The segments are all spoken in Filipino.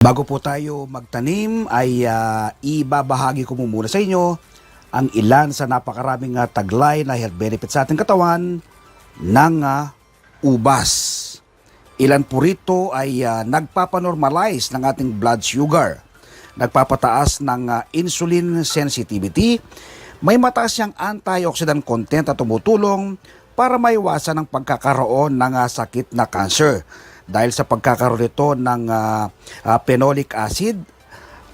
Bago po tayo magtanim ay ah, ibabahagi ko muna sa inyo ang ilan sa napakaraming ah, taglay na health benefits sa ating katawan ng ah, ubas. Ilan po rito ay ah, nagpapanormalize ng ating blood sugar, nagpapataas ng ah, insulin sensitivity, may mataas siyang antioxidant content at tumutulong para maiwasan ang pagkakaroon ng ah, sakit na cancer dahil sa pagkakaroon nito ng ah, ah, phenolic acid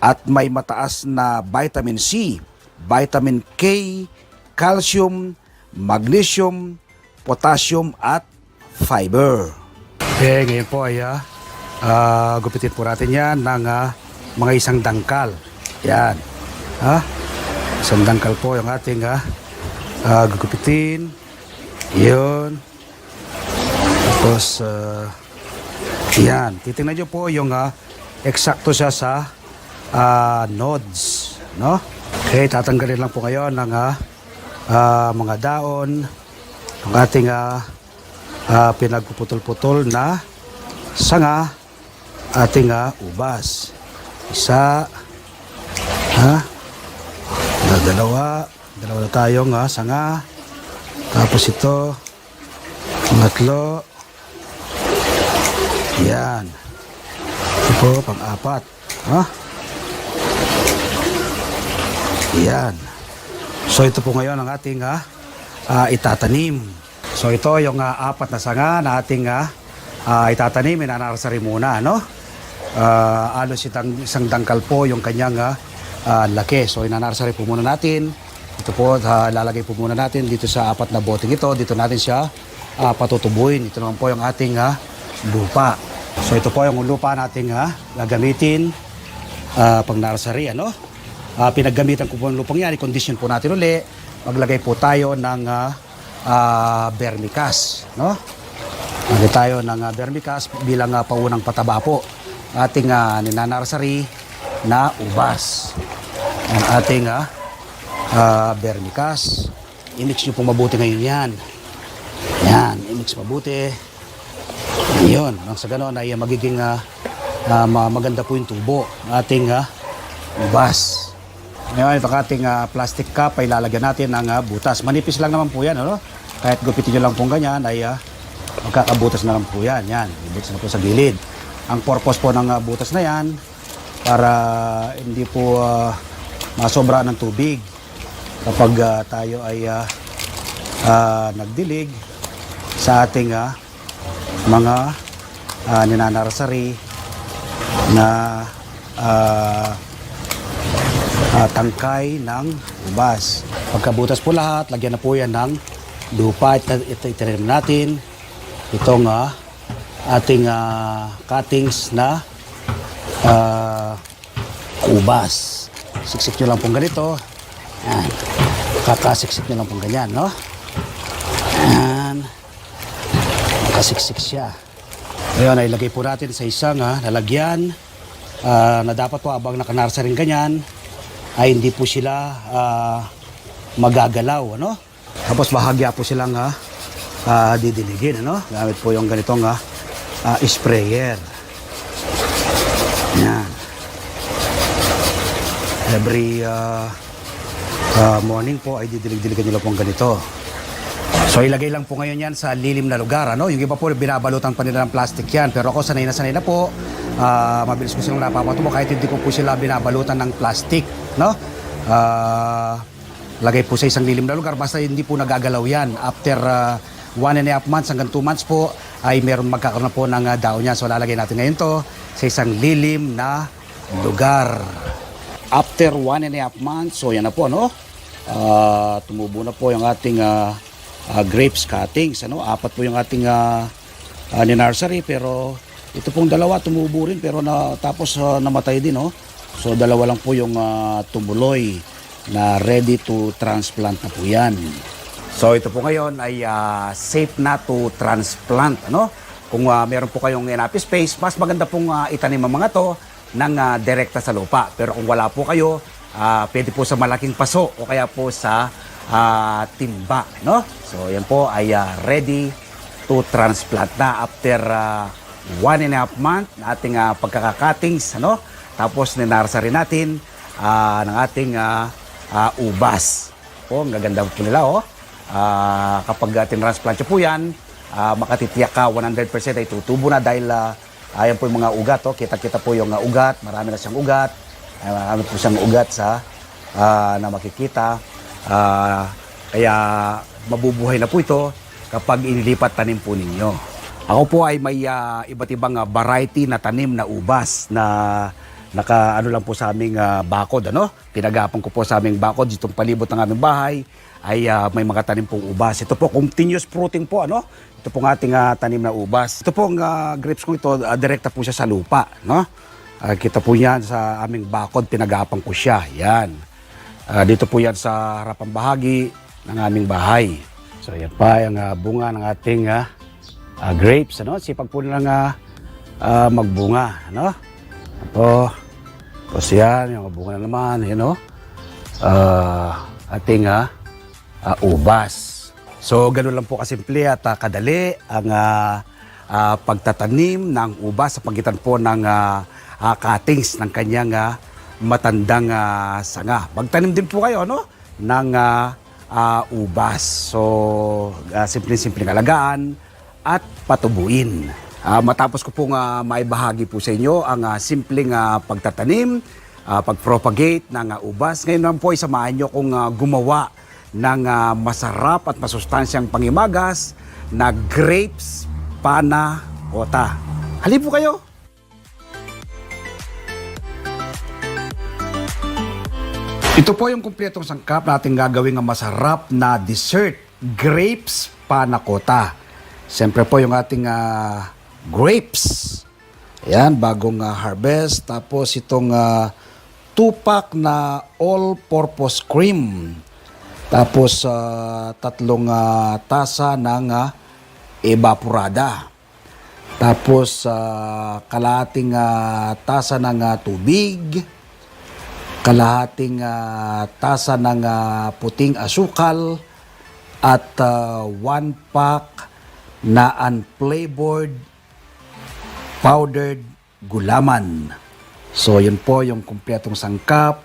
at may mataas na vitamin C, vitamin K, calcium, magnesium, potassium at fiber. Okay, ngayon po ay ah, gupitin po natin yan ng ah, mga isang dangkal. Yan. Ha? Isang dangkal po yung ating ah, ah, gugupitin. Yun. Tapos, ah, yan. Titingnan nyo po yung ah, eksakto siya sa ah, nodes. No? Okay, tatanggalin lang po ngayon ng ah, ah, mga daon ng ating ah, ah, pinagpuputol-putol na sanga ating ah, ubas. Isa, ha? Dalawa, dalawa na tayong ah, sanga. Tapos ito, pangatlo, yan. Ito po, pang-apat. Ha? Yan. So ito po ngayon ang ating ah, ah, itatanim. So ito yung ah, apat na sanga na ating ah, ah, itatanim. Inanarasari muna, no? Ah, alos itang, isang dangkal po yung kanyang ah, laki. So inanarasari po muna natin. Ito po, ah, lalagay po muna natin dito sa apat na boting ito. Dito natin siya ah, patutubuin. Ito naman po yung ating ah, lupa. So ito po yung lupa nating ah, gagamitin ah, pang nursery, ano? Ah, pinaggamitan ko po ang lupang yan, i-condition po natin uli. Maglagay po tayo ng ah, ah, vermicast, no? Maglagay tayo ng ah, vermicast bilang ah, paunang pataba po. Ating uh, ninanursery na ubas. Ang ating ah, ah, vermicast. I-mix nyo po mabuti ngayon yan. Yan, i-mix mabuti. Yun, nang sa ganoon ay uh, magiging ah, ah, ma- maganda po yung tubo ng ating ah, ubas. Ngayon, itong ating ah, plastic cup ay lalagyan natin ng ah, butas. Manipis lang naman po yan, ano? Kahit gupitin nyo lang po ganyan, ay ah, magkakabutas na lang po yan. Yan, ibutas na po sa gilid. Ang purpose po ng ah, butas na yan, para hindi po ah, masobra ng tubig kapag ah, tayo ay ah, ah, nagdilig sa ating ah, mga uh, ninanarasari na ah, ah, tangkay ng ubas. Pagkabutas po lahat, lagyan na po yan ng lupa. Itinanim natin. Itong ah, ating ah, cuttings na ah, ubas. Siksik nyo lang pong ganito. Yan. Kakasiksik nyo lang pong ganyan, no? Yan. Makasiksik siya. Ngayon, ay ilagay po natin sa isang ah, lalagyan ah, na dapat po abang nakanarsa rin ganyan ay hindi po sila ah, magagalaw. Ano? Tapos bahagya po silang ah, ah, didiligin. Ano? Gamit po yung ganitong ah, ah, sprayer. Yan. Every ah, ah, morning po ay didilig-diligan nila po ang ganito. So ilagay lang po ngayon yan sa lilim na lugar. Ano? Yung iba po binabalutan pa nila ng plastic yan. Pero ako sanay na sanay na po. Ah, mabilis ko silang napapatubo kahit hindi ko po sila binabalutan ng plastic. No? Ah, lagay po sa isang lilim na lugar. Basta hindi po nagagalaw yan. After ah, one and a half months hanggang two months po ay meron magkakaroon na po ng ah, daon yan. So lalagay natin ngayon to sa isang lilim na lugar. After one and a half months, so yan na po, no? Ah, tumubo na po yung ating ah, ah, grapes cuttings. Ano? Apat po yung ating uh, nursery pero ito pong dalawa tumubo rin pero na, tapos ah, namatay din. No? So dalawa lang po yung ah, tumuloy na ready to transplant na po yan. So ito po ngayon ay ah, safe na to transplant. Ano? Kung ah, meron po kayong enough space, mas maganda pong ah, itanim ang mga to ng ah, direkta sa lupa. Pero kung wala po kayo, ah, pwede po sa malaking paso o kaya po sa ah, timba. No? So yan po ay ah, ready to transplant na after ah, one and a half month na ating ah, pagkakakatings, ano? Tapos ninarsa rin natin ah, ng ating ah, ah, ubas. Po, ang gaganda po nila, oh. Ah, kapag uh, tinransplant po yan, ah, makatitiyak ka 100% ay tutubo na dahil ah, ayan po yung mga ugat, oh. Kita-kita po yung ah, ugat, marami na siyang ugat. Ay, marami po siyang ugat sa ah, na makikita. Ah, kaya mabubuhay na po ito kapag inilipat tanim po ninyo. Ako po ay may ah, iba't ibang ah, variety na tanim na ubas na naka ano lang po sa aming ah, bakod ano. Pinagapan ko po sa aming bakod itong palibot ng aming bahay ay ah, may mga tanim pong ubas. Ito po continuous fruiting po ano. Ito pong ating ah, tanim na ubas. Ito pong ah, grapes ko ito ah, direkta po siya sa lupa no. Ah, kita po yan sa aming bakod pinagapan ko siya. Yan. Ah, dito po yan sa harapang bahagi ng aming bahay. So yan pa yung ah, bunga ng ating ah, ah, grapes. Ano? Sipag po nilang ah, ah, magbunga. Ano? Ito. Tapos yan, yung bunga na naman. You know? Ah, ating ah, ah, ubas. So ganun lang po kasimple at ah, kadali ang ah, ah, pagtatanim ng ubas sa pagitan po ng ah, ah, cuttings ng kanyang ah, matandang ah, sanga. Magtanim din po kayo no ng ah, ah, ubas. So ah, simple-simpleng alagaan at patubuin. Ah, matapos ko pong ah, maibahagi po sa inyo ang ah, simpleng ah, pagtatanim, ah, pag-propagate ng ah, ubas. Ngayon naman po ay samahan nyo kung ah, gumawa ng ah, masarap at masustansyang pangimagas na grapes pana kota. Halip po kayo! Ito po yung kumpletong sangkap natin gagawin ng masarap na dessert, grapes panakota. Siyempre po yung ating ah, grapes. Ayan, bagong ah, harvest. Tapos itong ah, two-pack na all-purpose cream. Tapos ah, tatlong ah, tasa ng ah, evaporada. Tapos ah, kalahating ah, tasa ng ah, tubig kalahating ah, tasa ng ah, puting asukal at ah, one pack na unflavored powdered gulaman. So yun po yung kumpletong sangkap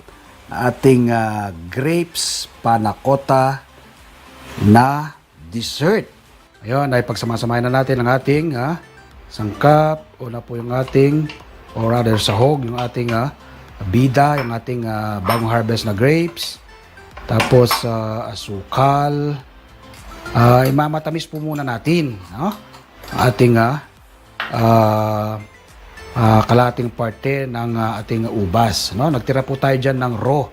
ating ah, grapes panakota na dessert. Ayun, ay pagsamasamahin na natin ang ating ah, sangkap. Una po yung ating, or rather sahog, yung ating ah, bida, yung ating ah, bagong harvest na grapes. Tapos ah, asukal. Ah, imamatamis po muna natin. No? Ating ah, ah, ah, kalating parte ng ah, ating ubas. No? Nagtira po tayo dyan ng raw.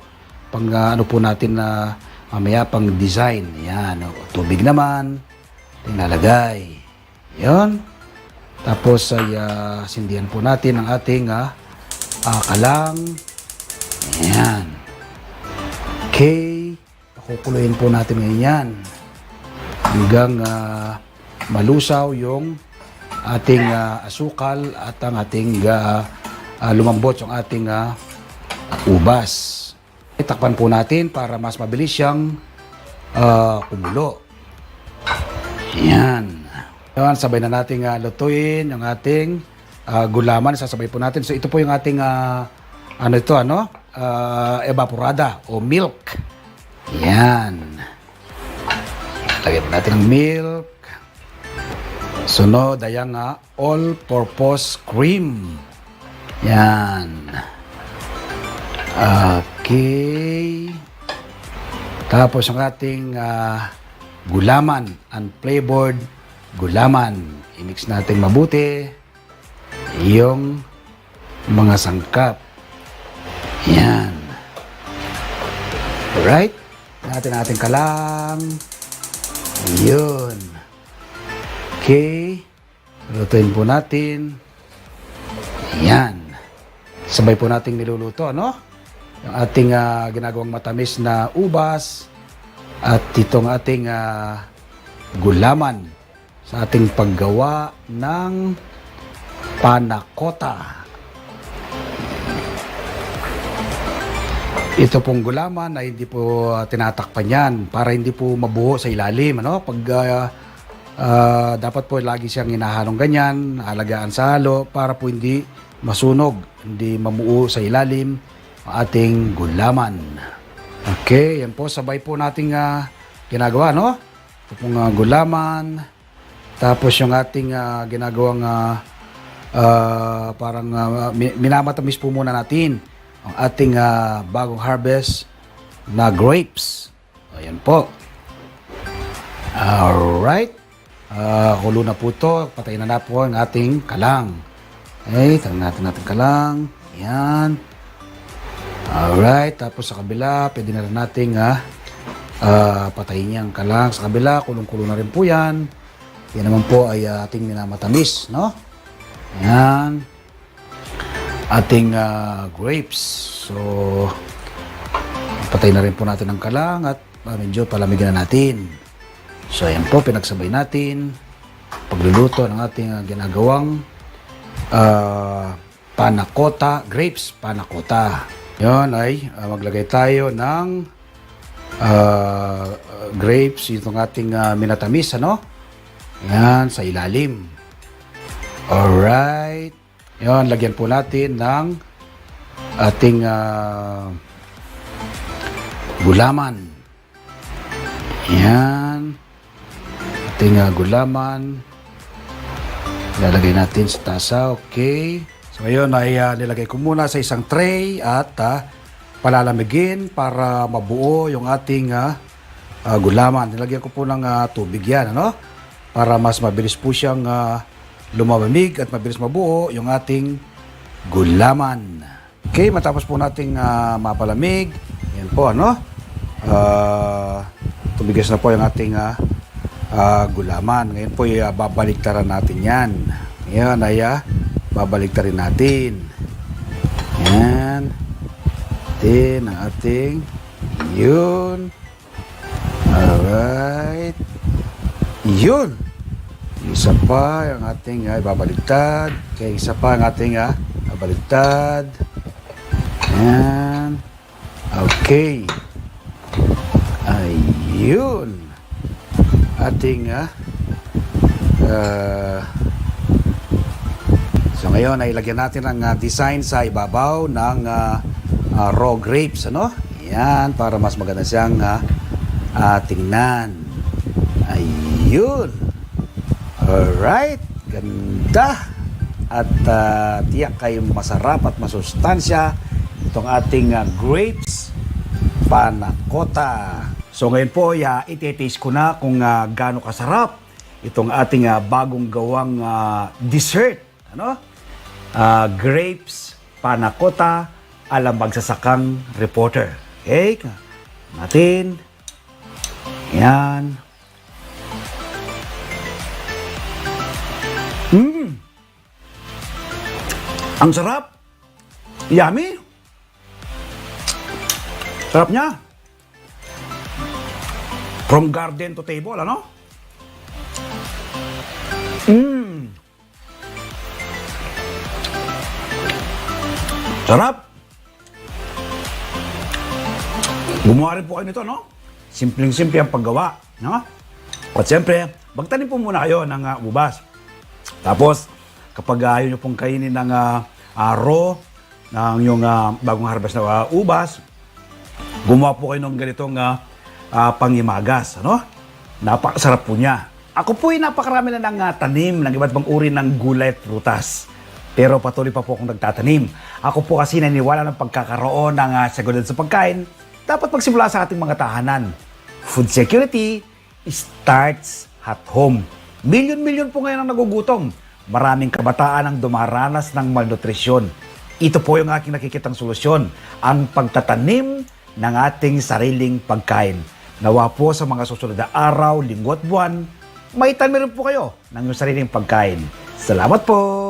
Pang ah, ano po natin na mamaya pang design. Yan. o, Tubig naman. Tinalagay. Yan. Tapos ay ah, sindihan po natin ang ating ah, ah, kalang. Yan. Okay. Pakukuluin po natin ngayon yan. Hanggang ah, malusaw yung ating ah, asukal at ang ating ah, ah, lumambot yung ating ah, ubas. Itakpan po natin para mas mabilis siyang ah, kumulo. Yan. Yan, sabay na nating ah, lutuin yung ating ah, gulaman. Sasabay po natin. So ito po yung ating ah, ano ito ano? Ah, evaporada o milk. Yan. Lagyan po natin ng milk. Sunod, ayan nga, all-purpose cream. Yan. Okay. Tapos ang ating ah, gulaman, unflavored gulaman. I-mix natin mabuti yung mga sangkap. Yan. Alright. Natin natin kalang. Yun. Okay. Lutuin po natin. Yan. Sabay po nating niluluto, ano? Yung ating ah, ginagawang matamis na ubas at itong ating ah, gulaman sa ating paggawa ng panakota. Ito pong gulaman ay hindi po ah, tinatakpan yan para hindi po mabuho sa ilalim. Ano? Pag ah, Ah, dapat po lagi siyang inahalong ganyan, alagaan sa halo para po hindi masunog, hindi mamuo sa ilalim ating gulaman. Okay, yan po sabay po nating ah, ginagawa, no? Ito pong ah, gulaman, tapos yung ating ah, ginagawang ah, ah, parang mi- minamatamis po muna natin ang ating ah, bagong harvest na grapes. Ayan po. Alright. Ah, kulo na po ito. Patayin na na po ang ating kalang. Okay, tanong natin natin kalang. Ayan. Alright. Tapos sa kabila, pwede na rin natin ah, ah, patayin niyang kalang. Sa kabila, kulong-kulo na rin po yan. Yan naman po ay ah, ating minamatamis, no? Ayan. Ating ah, grapes. So, patay na rin po natin ang kalang at ah, medyo palamigin na natin. So, ayan po, pinagsabay natin. Pagluluto ng ating ah, ginagawang ah, panakota, grapes panakota. Yan ay ah, maglagay tayo ng ah, grapes, itong ating ah, minatamis, ano? Yan, sa ilalim. Alright. Yan, lagyan po natin ng ating ah, gulaman. Yan. Ating ah, gulaman. Lalagay natin sa tasa. Okay. So ngayon ay ah, nilagay ko muna sa isang tray at ah, palalamigin para mabuo yung ating ah, ah, gulaman. Nilagyan ko po ng ah, tubig yan. Ano? Para mas mabilis po siyang ah, lumamig at mabilis mabuo yung ating gulaman. Okay, matapos po nating ah, mapalamig. Yan po, ano? Ah, tumigas na po yung ating ah, ah, gulaman. Ngayon po, uh, babaliktaran natin yan. Ngayon ay ah, babaliktarin natin. Yan. Atin ang ating yun. Alright. Yun. Isa pa ang ating ay babaliktad. Okay, isa pa ang ating ah, babaliktad. Yan. Okay. Ayun. Ating ah, ah, So ngayon ay lagyan natin ang ah, design sa ibabaw ng ah, ah, raw grapes ano? Yan para mas maganda siyang ah, ah, tingnan. Ayun. Alright, ganda. At ah, tiyak kayo masarap at masustansya itong ating ah, grapes panakota. So ngayon po, ya, iti-taste ko na kung uh, gaano kasarap itong ating ah, bagong gawang ah, dessert. Ano? Ah, grapes panakota alam magsasakang reporter. Okay? Natin. Yan. Ang sarap. Yummy. Sarap niya. From garden to table, ano? Mmm. Sarap. Gumawa rin po kayo nito, no? Simpleng-simple ang paggawa, no? At siyempre, magtanim po muna kayo ng uh, ubas. Tapos, kapag uh, ayaw nyo pong kainin ng uh, raw, ng yung uh, bagong harvest na uh, ubas, gumawa po kayo ng ganitong uh, uh, pangimagas. Ano? Napakasarap po niya. Ako po ay napakarami na ng uh, tanim ng iba't bang uri ng gulay at prutas. Pero patuloy pa po akong nagtatanim. Ako po kasi naniwala ng pagkakaroon ng uh, seguridad sa pagkain, dapat magsimula sa ating mga tahanan. Food security starts at home. Milyon-milyon po ngayon ang nagugutom. Maraming kabataan ang dumaranas ng malnutrisyon. Ito po yung aking nakikitang solusyon, ang pagtatanim ng ating sariling pagkain. Nawa po sa mga susunod na araw, linggo at buwan, may tanim rin po kayo ng inyong sariling pagkain. Salamat po!